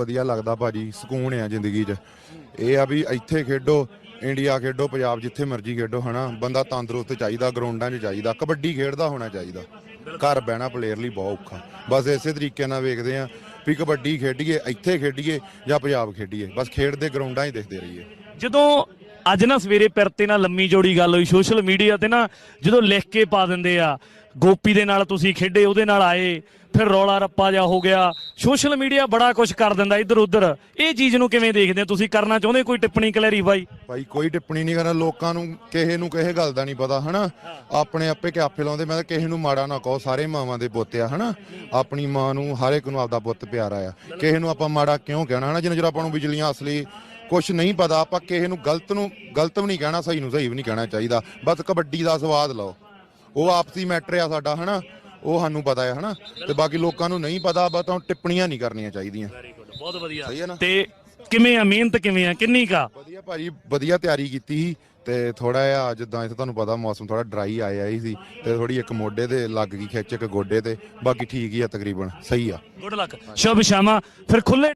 ਵਧੀਆ ਲੱਗਦਾ ਭਾਜੀ, ਸਕੂਨ ਆ ਜ਼ਿੰਦਗੀ 'ਚ। ਇਹ ਆ ਵੀ ਇੱਥੇ ਖੇਡੋ, ਇੰਡੀਆ ਖੇਡੋ, ਪੰਜਾਬ ਜਿੱਥੇ ਮਰਜ਼ੀ ਖੇਡੋ, ਹਨਾ? ਬੰਦਾ ਤੰਦਰੁਸਤ ਚਾਹੀਦਾ, ਗਰਾਊਂਡਾਂ 'ਚ ਚਾਹੀਦਾ, ਕਬੱਡੀ ਖੇਡਦਾ ਹੋਣਾ ਚਾਹੀਦਾ। ਘਰ ਬਹਿਣਾ ਪਲੇਅਰ ਲਈ ਬਹੁਤ ਔਖਾ। ਬਸ ਇਸੇ ਤਰੀਕੇ ਨਾਲ ਵੇਖਦੇ ਆ ਵੀ ਕਬੱਡੀ ਖੇਡੀਏ, ਇੱਥੇ ਖੇਡੀਏ ਜਾਂ ਪੰਜਾਬ ਖੇਡੀਏ। ਬਸ ਖੇਡਦੇ, ਗਰਾਊਂਡਾਂ 'ਹੀ ਦੇਖਦੇ ਰਹੀਏ। ਜਦੋਂ ਅੱਜ ਨਾ ਸਵੇਰੇ ਪਿਰਤੇ ਨਾ ਲੰਮੀ ਜੋੜੀ ਗੱਲ ਹੋਈ, ਸੋਸ਼ਲ ਮੀਡੀਆ ਤੇ ਨਾ ਜਦੋਂ ਲਿਖ ਕੇ ਪਾ ਦਿੰਦੇ ਆ ਗੋਪੀ ਦੇ ਨਾਲ ਤੁਸੀਂ ਖੇਡੇ, ਉਹਦੇ ਨਾਲ ਆਏ, ਫਿਰ ਰੌਲਾ ਰੱਪਾ ਜਾ ਹੋ ਗਿਆ। ਸੋਸ਼ਲ ਮੀਡੀਆ ਬੜਾ ਕੁਝ ਕਰ ਦਿੰਦਾ ਇੱਧਰ ਉੱਧਰ ਇਹ ਚੀਜ਼ ਨੂੰ ਕਿਵੇਂ ਦੇਖਦੇ ਹੋ? ਤੁਸੀਂ ਕਰਨਾ ਚਾਹੁੰਦੇ ਕੋਈ ਟਿੱਪਣੀ ਕਲੈਰੀ ਬਾਈ? ਭਾਈ ਕੋਈ ਟਿੱਪਣੀ ਨਹੀਂ ਕਰਨਾ, ਲੋਕਾਂ ਨੂੰ, ਕਿਸੇ ਨੂੰ ਕਿਸੇ ਗੱਲ ਦਾ ਨਹੀਂ ਪਤਾ, ਹਨਾ? ਆਪਣੇ ਆਪੇ ਕਿਆਫੇ ਲਾਉਂਦੇ, ਮੈਂ ਤਾਂ ਕਿਸੇ ਨੂੰ ਮਾੜਾ ਨਾ ਕਹੋ, ਸਾਰੇ ਮਾਵਾਂ ਦੇ ਪੁੱਤ ਆ, ਹਨਾ? ਆਪਣੀ ਮਾਂ ਨੂੰ ਹਰ ਇੱਕ ਨੂੰ ਆਪਦਾ ਪੁੱਤ ਪਿਆਰਾ ਆ। ਕਿਸੇ ਨੂੰ ਆਪਾਂ ਮਾੜਾ ਕਿਉਂ ਕਹਿਣਾ, ਹਨਾ? ਜਿੰਨਾ ਚਿਰ ਆਪਾਂ ਨੂੰ ਬਿਜਲੀਆਂ ਅਸਲੀ ਕੁਝ ਨਹੀਂ ਪਤਾ, ਆਪਾਂ ਕਿਸੇ ਨੂੰ ਗਲਤ ਨੂੰ, ਗਲਤ ਵੀ ਨਹੀਂ ਕਹਿਣਾ, ਸਹੀ ਨੂੰ ਸਹੀ ਵੀ ਨਹੀਂ ਕਹਿਣਾ ਚਾਹੀਦਾ। ਬਸ ਕਬੱਡੀ ਦਾ ਸਵਾਦ ਲਓ। ਉਹ ਆਪਸੀ ਮੈਟਰ ਆ ਸਾਡਾ ਹਨਾ? ਉਹ ਸਾਨੂੰ ਪਤਾ ਹੈ ਹਨਾ? ਤੇ ਬਾਕੀ ਲੋਕਾਂ ਨੂੰ ਨਹੀਂ ਪਤਾ ਬਸ ਤਾਂ ਟਿੱਪਣੀਆਂ ਨਹੀਂ ਕਰਨੀਆਂ ਚਾਹੀਦੀਆਂ। ਬਹੁਤ ਵਧੀਆ। ਸਹੀ ਹੈ ਨਾ? ਤੇ ਕਿਵੇਂ ਆ ਮਿਹਨਤ ਕਿਵੇਂ ਆ ਕਿੰਨੀ ਕਾ ਵਧੀਆ ਭਾਜੀ ਵਧੀਆ ਤਿਆਰੀ ਕੀਤੀ ਸੀ। ਤੇ ਥੋੜਾ ਜਿਹਾ ਜਿੱਦਾਂ ਇੱਥੇ ਤੁਹਾਨੂੰ ਪਤਾ ਮੌਸਮ ਥੋੜਾ ਡਰਾਈ ਆਇਆ ਹੀ ਸੀ। ਤੇ ਥੋੜੀ ਇੱਕ ਮੋਢੇ ਤੇ ਲੱਗ ਗਈ ਖਿੱਚ ਇੱਕ ਗੋਡੇ ਤੇ। ਬਾਕੀ ਠੀਕ ਹੀ ਆ ਤਕਰੀਬਨ ਸਹੀ ਆ। ਗੁੱਡ ਲੱਕ ਸ਼ੁਭ ਸ਼ਾਮਾ। ਫਿਰ ਖੁੱਲੇ